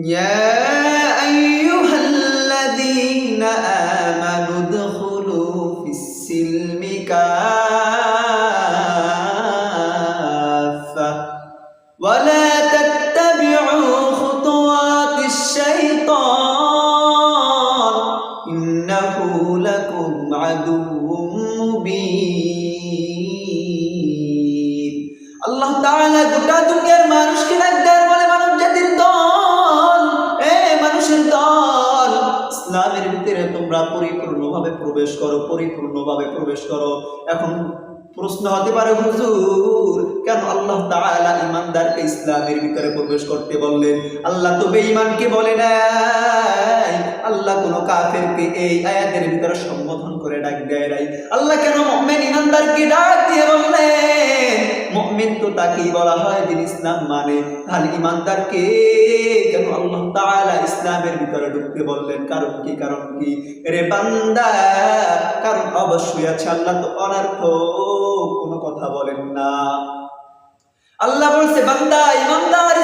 يا أيها الذين آمنوا ادخلوا في السلم كافة ولا تتبعوا خطوات الشيطان إنه لكم عدو মুবিন আল্লাহ তাআলা গোটা দুনিয়ার মানুষকে ইসলামের ভিতরে তোমরা পরিপূর্ণভাবে প্রবেশ করো, পরিপূর্ণভাবে প্রবেশ করো। এখন প্রশ্ন হতে পারে, হুজুর, কেন আল্লাহ তাআলা ইমানদারকে ইসলামের ভিতরে প্রবেশ করতে বললেন? আল্লাহ তো বেঈমানকে বলে নাই। আল্লাহ কোন কাফেরকে এই আয়াতের ভিতরে সম্বোধন করে ডাক দেয় নাই। আল্লাহ কেন মুমিন ইমানদারকে ডাক দিয়ে বললেন মুমিন তো তাকেই বলা হয়? যিনি ইসলাম মানে তাহলে ইমানদারকে কেন আল্লাহ তাআলা ইসলামের ভিতরে ঢুকতে বললেন, কারণ কি কারণ কি? রে বান্দা, কারণ অবশ্যই আছে, আল্লাহ তো অনার্থ কোনো কথা বলেন না। আল্লাহ বলছে, বান্দা ইমানদার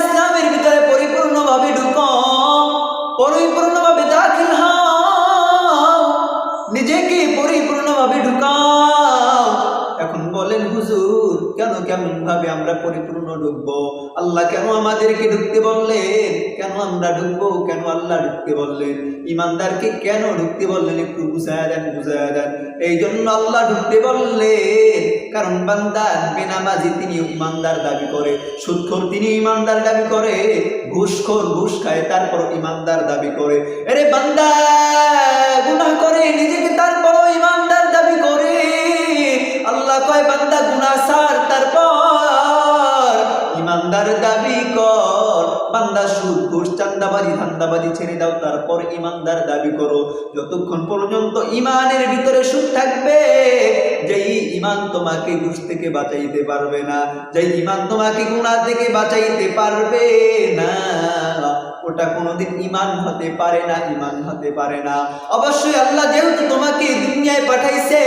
ভাবে আমরা পরিপূর্ণ ঢুকবো? আল্লাহ কেন আমাদেরকে ঢুকতে বললেন? কেন আমরা ঢুকবো? কেন আল্লাহ ঢুকতে বললেন? ইমানদারকে কেন ঢুকতে বললেন? একটু বুঝায়া দেন বুঝায়া দেন। এই জন্য আল্লাহ ঢুকতে বললেন, কারণ বান্দার বেনামাজি তিনি ইমানদার দাবি করে সুদখোর তিনি ইমানদার দাবি করে, ঘুষখোর, ঘুষ খায় তারপর ইমানদার দাবি করে। আরে বান্দা, গুনাহ করে, নিজেকে তারপরও সুদ ঘুষ চান্দাবাজি, ধান্দাবাজি ছেড়ে দাও, তারপর ইমানদার দাবি করো। যতক্ষণ পর্যন্ত ইমানের ভিতরে সুদ থাকবে, যেই ইমান তোমাকে ঘুষ থেকে বাঁচাইতে পারবে না, যেই ইমান তোমাকে গুণা থেকে বাঁচাইতে পারবে না, ওটা কোনোদিন ইমান হতে পারে না, ইমান হতে পারে না। অবশ্যই আল্লাহ যেহেতু তোমাকে দুনিয়ায় পাঠাইছে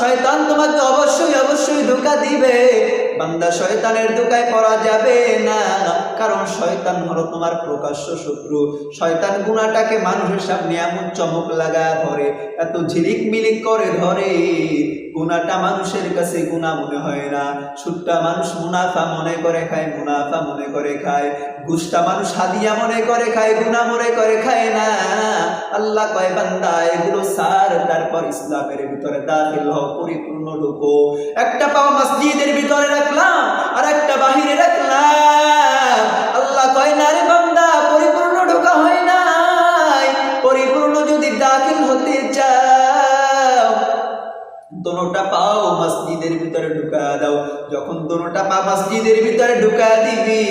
শয়তান তোমাকে অবশ্যই অবশ্যই ধোকা দিবে। বান্দা শয়তানের দোকায় পড়া যাবে না। কারণ শয়তান হলো তোমার প্রকাশ্য শত্রু। শয়তান গুণাটাকে মানুষের সামনে এমন চমক লাগা ধরে, এত ঝিলিক মিলিক করে ধরে। গুণাটা মানুষের কাছে গুণা মনে হয় না। সুটটা মানুষ মুনাফা মনে করে খায়, মুনাফা মনে করে খায়। ঘুষটা মানুষ হাদিয়া মনে করে খায়, গুণা মনে করে খায় না। আল্লাহ কয়, বান্দা, এগুলো সার, তারপর ইসলামের ভিতরে দাখিল হও, পরিপূর্ণ ঢুকো। একটা পাও মসজিদের ভিতরে রাখলাম আর একটা বাহিরে রাখলাম। আল্লাহ কয়, না দোনোটা পাও, মসজিদের ভিতরে ঢুকা দাও। যখন দোনোটা পা মসজিদের ভিতরে ঢুকা দিবি,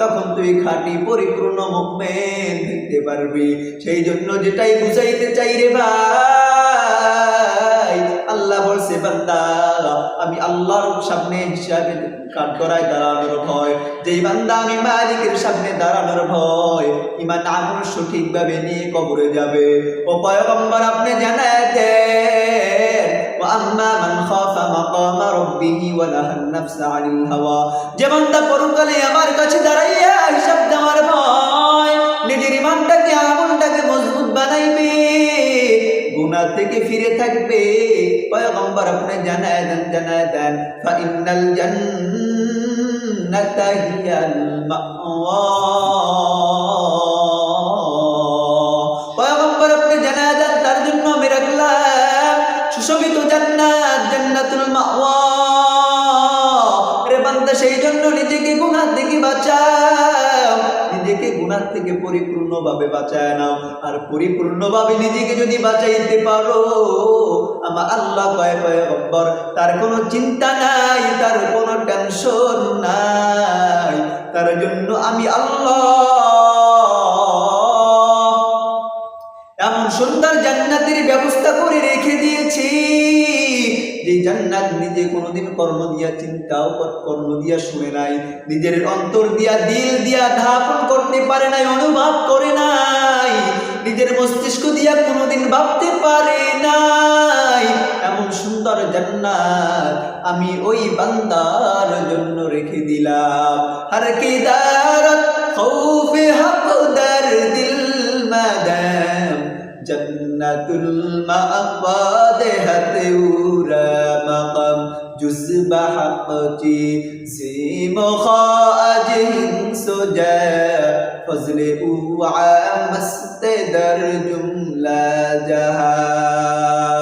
তখন তুই খাঁটি পরিপূর্ণ মুভমেন্ট দেখতে পারবি। সেই জন্য যেটাই বুঝাইতে চাই রে ভাই, আল্লাহ বলছে, বান্দা, আমি আল্লাহর সামনে হিসাবে কাঠগড়ায় দাঁড়ানোর ভয়। যেই বান্দা আমি মালিকের সামনে দাঁড়ানোর ভয় ইমান আমল সঠিকভাবে নিয়ে কবরে যাবে। ও পয়গম্বর, আপনি জানায় দেন وأما من خاف مقام ربه ونهى النفس عن الهوى যে বান্দা পরকালে আমার কাছে দাঁড়াইয়া হিসাব দেওয়ার ভয় নিজের ইমানটাকে আমলটাকে মজবুত বানাইবে গুনাহ থেকে ফিরে থাকবে পয়গম্বর আপনি জানায় দেন জানায় দেন ফাইনাল জান্নাতা হিয়াল মাওয়া সেই জন্য নিজেকে গুনাহ থেকে বাঁচাও। নিজেকে গুনাহ থেকে পরিপূর্ণভাবে বাঁচায় নাও। আর পরিপূর্ণভাবে নিজেকে যদি বাঁচাইতে পারো, আমার আল্লাহ কয় পয়গম্বর, তার কোনো চিন্তা নাই, তার কোনো টেনশন নাই। তার জন্য আমি আল্লাহ এমন সুন্দর জান্নাতের ব্যবস্থা করে রেখে দিয়েছি। যে জান্নাত, নিজে কোনোদিন কর্ম দিয়া চিন্তাও কর- কর্ম দিয়া শুনে নাই। নিজের অন্তর দিয়া, দিল দিয়া ধাপন করতে পারে নাই, অনুভব করে নাই। নিজের মস্তিষ্ক দিয়া কোনোদিন ভাবতে পারে নাই। এমন সুন্দর জান্নাত আমি ওই বান্দার জন্য রেখে দিলাম। হর কি দারত খৌফ দিল المأوى دهتورا مقام جزب حقتي زي مخاجه سجا فضل أوعى مستدر جملة جهاد